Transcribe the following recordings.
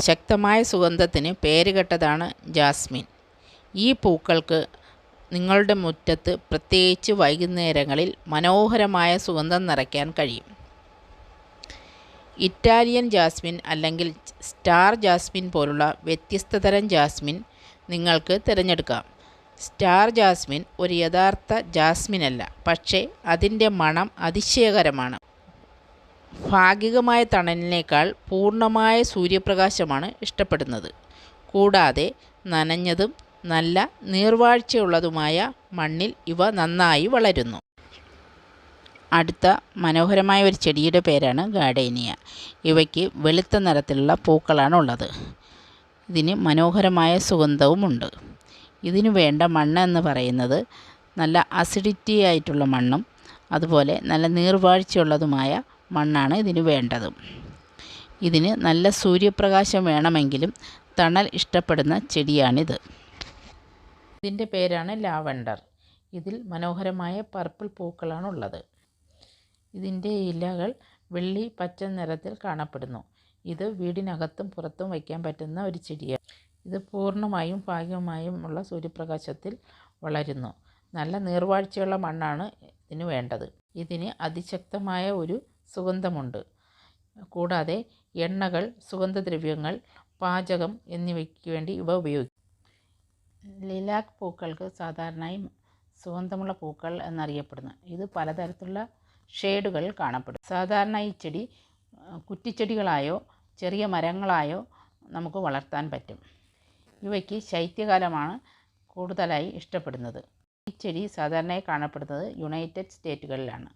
ശക്തമായ സുഗന്ധത്തിന് പേരുകെട്ടതാണ് ജാസ്മിൻ. ഈ പൂക്കൾക്ക് നിങ്ങളുടെ മുറ്റത്ത് പ്രത്യേകിച്ച് വൈകുന്നേരങ്ങളിൽ മനോഹരമായ സുഗന്ധം നിറയ്ക്കാൻ കഴിയും. ഇറ്റാലിയൻ ജാസ്മിൻ അല്ലെങ്കിൽ സ്റ്റാർ ജാസ്മിൻ പോലുള്ള വ്യത്യസ്ത തരം ജാസ്മിൻ നിങ്ങൾക്ക് തിരഞ്ഞെടുക്കാം. സ്റ്റാർ ജാസ്മിൻ ഒരു യഥാർത്ഥ ജാസ്മിൻ അല്ല പക്ഷേ അതിന്റെ മണം അതിശയകരമാണ്. ഭാഗികമായ തണലിനേക്കാൾ പൂർണമായ സൂര്യപ്രകാശമാണ് ഇഷ്ടപ്പെടുന്നത്. കൂടാതെ നനഞ്ഞതും നല്ല നീർവാഴ്ചയുള്ളതുമായ മണ്ണിൽ ഇവ നന്നായി വളരുന്നു. അടുത്ത മനോഹരമായ ഒരു ചെടിയുടെ പേരാണ് ഗാർഡേനിയ. ഇവയ്ക്ക് വെളുത്ത നിറത്തിലുള്ള പൂക്കളാണ് ഉള്ളത്. ഇതിന് മനോഹരമായ സുഗന്ധവുമുണ്ട്. ഇതിനു വേണ്ട മണ്ണ് എന്ന് പറയുന്നത് നല്ല അസിഡിറ്റി ആയിട്ടുള്ള മണ്ണും അതുപോലെ നല്ല നീർവാഴ്ചയുള്ളതുമായ മണ്ണാണ് ഇതിന് വേണ്ടത്. ഇതിന് നല്ല സൂര്യപ്രകാശം വേണമെങ്കിലും തണൽ ഇഷ്ടപ്പെടുന്ന ചെടിയാണിത്. ഇതിന്റെ പേരാണ് ലാവണ്ടർ. ഇതിൽ മനോഹരമായ പർപ്പിൾ പൂക്കളാണുള്ളത്. ഇതിന്റെ ഇലകൾ വെള്ളി പച്ച നിറത്തിൽ കാണപ്പെടുന്നു. ഇത് വീടിനകത്തും പുറത്തും വയ്ക്കാൻ പറ്റുന്ന ഒരു ചെടിയാണ്. ഇത് പൂർണമായും ഭാഗികമായും ഉള്ള സൂര്യപ്രകാശത്തിൽ വളരുന്നു. നല്ല നീർവാഴ്ചയുള്ള മണ്ണാണ് ഇതിന് വേണ്ടത്. ഇതിന് അതിശക്തമായ ഒരു സുഗന്ധമുണ്ട്. കൂടാതെ എണ്ണകൾ സുഗന്ധദ്രവ്യങ്ങൾ പാചകം എന്നിവയ്ക്ക് വേണ്ടി ഇവ ഉപയോഗിക്കും. ലിലാക്ക് പൂക്കൾക്ക് സാധാരണയായി സുഗന്ധമുള്ള പൂക്കൾ എന്നറിയപ്പെടുന്നു. ഇത് പലതരത്തിലുള്ള ഷേഡുകൾ കാണപ്പെടും സാധാരണ ഈ ചെടി കുറ്റിച്ചെടികളായോ ചെറിയ മരങ്ങളായോ നമുക്ക് വളർത്താൻ പറ്റും. ഇവയ്ക്ക് ശൈത്യകാലമാണ് കൂടുതലായി ഇഷ്ടപ്പെടുന്നത്. ഈ ചെടി സാധാരണയായി കാണപ്പെടുന്നത് യുണൈറ്റഡ് സ്റ്റേറ്റുകളിലാണ്.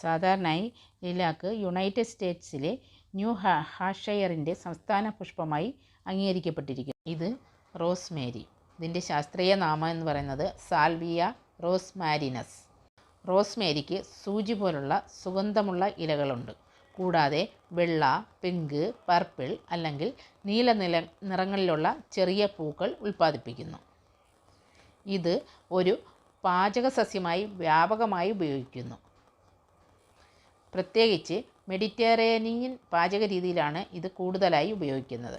സാധാരണയായി ലിലാക്ക് യുണൈറ്റഡ് സ്റ്റേറ്റ്സിലെ ന്യൂ ഹാഷയറിന്റെ സംസ്ഥാന പുഷ്പമായി അംഗീകരിക്കപ്പെട്ടിരിക്കുന്നു. ഇത് റോസ്മേരി. ഇതിന്റെ ശാസ്ത്രീയ നാമം എന്ന് പറയുന്നത് സാൽവിയ റോസ് മാരിനസ് റോസ്മേരിക്ക് സൂചി പോലുള്ള സുഗന്ധമുള്ള ഇലകളുണ്ട്. കൂടാതെ വെള്ള പിങ്ക് പർപ്പിൾ അല്ലെങ്കിൽ നീല നില നിറങ്ങളിലുള്ള ചെറിയ പൂക്കൾ ഉൽപ്പാദിപ്പിക്കുന്നു. ഇത് ഒരു പാചക സസ്യമായി വ്യാപകമായി ഉപയോഗിക്കുന്നു. പ്രത്യേകിച്ച് മെഡിറ്ററേനിയൻ പാചക രീതിയിലാണ് ഇത് കൂടുതലായി ഉപയോഗിക്കുന്നത്.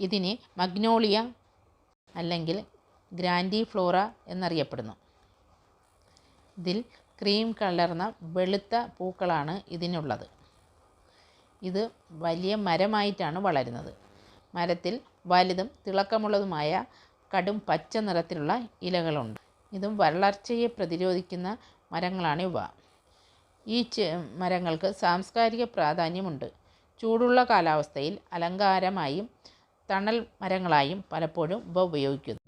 ഇതിന് മഗ്നോളിയ അല്ലെങ്കിൽ ഗ്രാൻഡി ഫ്ലോറ എന്നറിയപ്പെടുന്നു. ഇതിൽ ക്രീം കലർന്ന വെളുത്ത പൂക്കളാണ് ഇതിനുള്ളത്. ഇത് വലിയ മരമായിട്ടാണ് വളരുന്നത്. മരത്തിൽ വലുതും തിളക്കമുള്ളതുമായ കടും പച്ച നിറത്തിലുള്ള ഇലകളുണ്ട്. ഇതും വരൾച്ചയെ പ്രതിരോധിക്കുന്ന മരങ്ങളാണ് ഇവ. ഈ മരങ്ങൾക്ക് സാംസ്കാരിക പ്രാധാന്യമുണ്ട്. ചൂടുള്ള കാലാവസ്ഥയിൽ അലങ്കാരമായും തണൽ മരങ്ങളായും പലപ്പോഴും ഇവ ഉപയോഗിക്കുന്നു